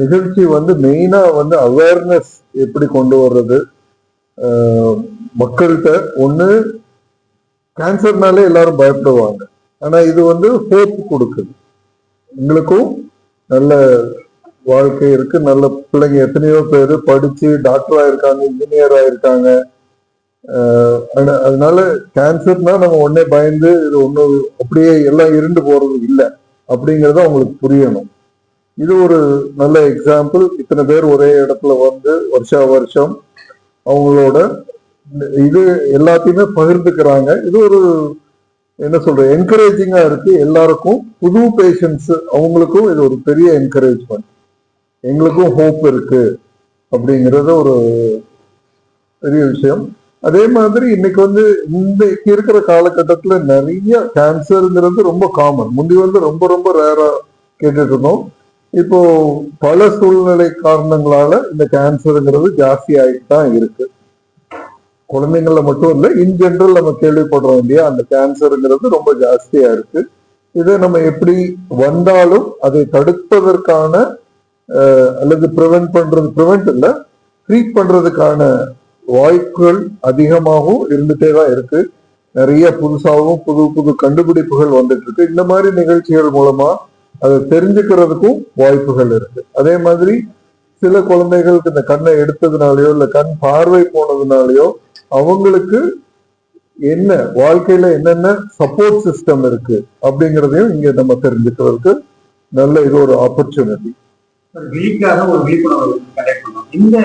நிகழ்ச்சி வந்து மெயினா வந்து அவேர்னஸ் எப்படி கொண்டு வர்றது மக்கள்கிட்ட ஒண்ணு கேன்சர்னாலே எல்லாரும் பயப்படுவாங்க. ஆனா இது வந்து ஹோப் கொடுக்குது. எங்களுக்கும் நல்ல வாழ்க்கை இருக்கு. நல்ல பிள்ளைங்க எத்தனையோ பேர் படிச்சு டாக்டரா இருக்காங்க இன்ஜினியரா இருக்காங்க அதனால கேன்சர்னா நம்ம உடனே பயந்து இது ஒன்றும் அப்படியே எல்லாம் இருண்டு போறது இல்லை. அப்படிங்கறத அவங்களுக்கு புரியணும். இது ஒரு நல்ல எக்ஸாம்பிள் இத்தனை பேர் ஒரே இடத்துல வந்து வருஷா வருஷம் அவங்களோட இது எல்லாத்தையுமே பகிர்ந்துக்கிறாங்க. இது ஒரு என்ன சொல்ற என்கரேஜிங்கா இருக்கு. எல்லாருக்கும் புது பேஷன்ஸ் அவங்களுக்கும் இது ஒரு பெரிய என்கரேஜ்மெண்ட் எங்களுக்கும் ஹோப் இருக்கு அப்படிங்கிறது ஒரு பெரிய விஷயம். அதே மாதிரி இன்னைக்கு வந்து இன்னைக்கு இருக்கிற காலகட்டத்தில் நிறைய கேன்சருங்கிறது ரொம்ப காமன் முந்தி வந்து ரொம்ப ரொம்ப ரேரா கேட்டுட்டு இருந்தோம். இப்போ பல சூழ்நிலை காரணங்களால இந்த கேன்சருங்கிறது ஜாஸ்தி ஆகிட்டு தான் இருக்கு. குழந்தைங்கள மட்டும் இல்ல இன் ஜென்ரல் நம்ம கேள்விப்படுறோம் இல்லையா அந்த கேன்சருங்கிறது ரொம்ப ஜாஸ்தியா இருக்கு. இதை நம்ம எப்படி வந்தாலும் அதை தடுப்பதற்கான அல்லது ப்ரிவென்ட் பண்றது ப்ரிவென்ட் இல்லை ட்ரீட் பண்றதுக்கான வாய்ப்புகள் அதிகமாகவும் இருந்துட்டே தான் இருக்கு. நிறைய புதுசாகவும் புது புது கண்டுபிடிப்புகள் வந்துட்டு இருக்கு. இந்த மாதிரி நிகழ்ச்சிகள் மூலமா அதை தெரிஞ்சுக்கிறதுக்கும் வாய்ப்புகள் இருக்கு. அதே மாதிரி சில குழந்தைகளுக்கு இந்த கண்ணை எடுத்ததுனாலயோ இல்ல கண் பார்வை போனதுனாலயோ அவங்களுக்கு என்ன வாழ்க்கையில என்னென்ன சப்போர்ட் சிஸ்டம் இருக்கு அப்படிங்கறதையும் இங்க நம்ம தெரிஞ்சுக்கிறதுக்கு நல்ல இது ஒரு ஆப்பர்ச்சுனிட்டி ஒரு விழிக்காக ஒரு விழிப்புணர்வு கண்டக்ட் பண்ணோம் இந்த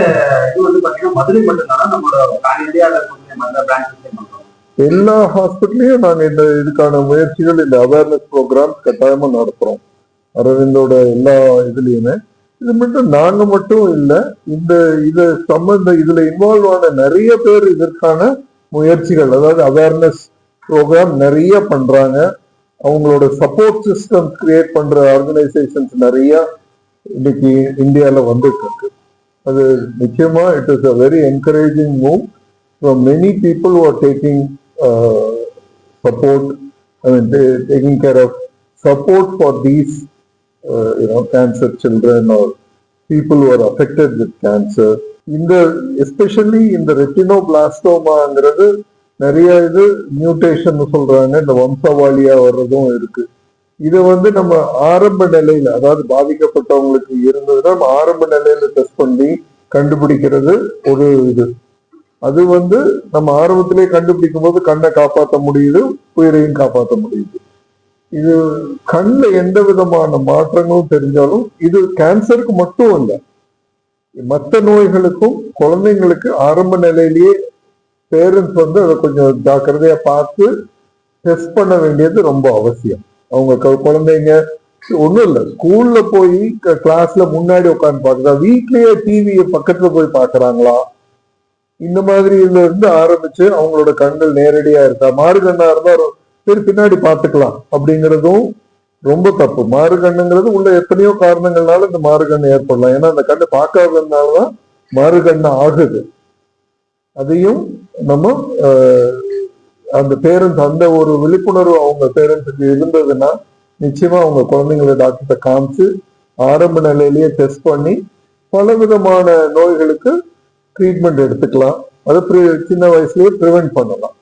இது வந்து பாத்தீங்கன்னா மதுரை மட்டும்தான் நம்மளோட பேன் இந்தியாவில் மற்ற பிரான்ச்சஸ் எல்லா ஹாஸ்பிட்டலையும் நாங்க இந்த இதுக்கான முயற்சிகள் இந்த அவேர்னஸ் ப்ரோக்ராம் கட்டாயமா நடத்துறோம். அரவிந்தோட எல்லா இதுலயுமே. இது மட்டும் நாங்க மட்டும் இல்லை இந்த இது சம்பந்த இதுல இன்வால்வ் ஆன நிறைய பேர் இதற்கான முயற்சிகள் அதாவது அவேர்னஸ் ப்ரோக்ராம் நிறைய பண்றாங்க. அவங்களோட சப்போர்ட் சிஸ்டம் கிரியேட் பண்ற ஆர்கனைசேஷன்ஸ் நிறைய இன்னைக்கு இந்தியால வந்துட்டு இருக்கு அது நிச்சயமா it is a very encouraging move from many people who are taking uh, support, taking care of support for these uh, you know, cancer children or people who are affected with cancer. இந்த especially இந்த ரெட்டினோபிளாஸ்டோமாங்கிறது நிறைய இது mutation சொல்றாங்க. இந்த வம்சவாளியா வர்றதும் இருக்கு. இதை வந்து நம்ம ஆரம்ப நிலையில அதாவது பாதிக்கப்பட்டவங்களுக்கு இருந்ததுன்னா நம்ம ஆரம்ப நிலையில டெஸ்ட் பண்ணி கண்டுபிடிக்கிறது ஒரு இது. அது வந்து நம்ம ஆரம்பத்திலே கண்டுபிடிக்கும் போது கண்ணை காப்பாற்ற முடியுது உயிரையும் காப்பாற்ற முடியுது. இது கண்ணில் எந்த விதமான மாற்றங்களும் தெரிஞ்சாலும் இது கேன்சருக்கு மட்டும் அல்ல மற்ற நோய்களுக்கும் குழந்தைங்களுக்கு ஆரம்ப நிலையிலேயே பேரண்ட்ஸ் வந்து அதை கொஞ்சம் ஜாக்கிரதையா பார்த்து டெஸ்ட் பண்ண வேண்டியது ரொம்ப அவசியம். அவங்க குழந்தைங்க ஒண்ணும் இல்ல. ஸ்கூல்ல போய் கிளாஸ்ல முன்னாடி உட்காந்து பாக்குறா வீட்லயே டிவியை பக்கத்துல போய் பாக்குறாங்களா இந்த மாதிரி இருந்து ஆரம்பிச்சு அவங்களோட கண்கள் நேரடியா இருக்கா? மாறுகண்ணா இருந்தா சரி பின்னாடி பார்த்துக்கலாம். அப்படிங்கறதும் ரொம்ப தப்பு. மாறுகண்ணுங்கிறது உள்ள எத்தனையோ காரணங்கள்னால இந்த மாறுகண்ணு ஏற்படலாம். ஏன்னா அந்த கண்ணு பார்க்காததுனாலதான் மாறுகண்ணு ஆகுது. அதையும் நம்ம அந்த பேரண்ட்ஸ் அந்த ஒரு விழிப்புணர்வு அவங்க பேரண்ட்ஸுக்கு இருந்ததுன்னா நிச்சயமா அவங்க குழந்தைங்களை டாக்டர்கிட்ட காமிச்சு ஆரம்ப நிலையிலேயே டெஸ்ட் பண்ணி பல விதமான நோய்களுக்கு ட்ரீட்மெண்ட் எடுத்துக்கலாம். அதை சின்ன வயசுலயே ப்ரிவென்ட் பண்ணலாம்.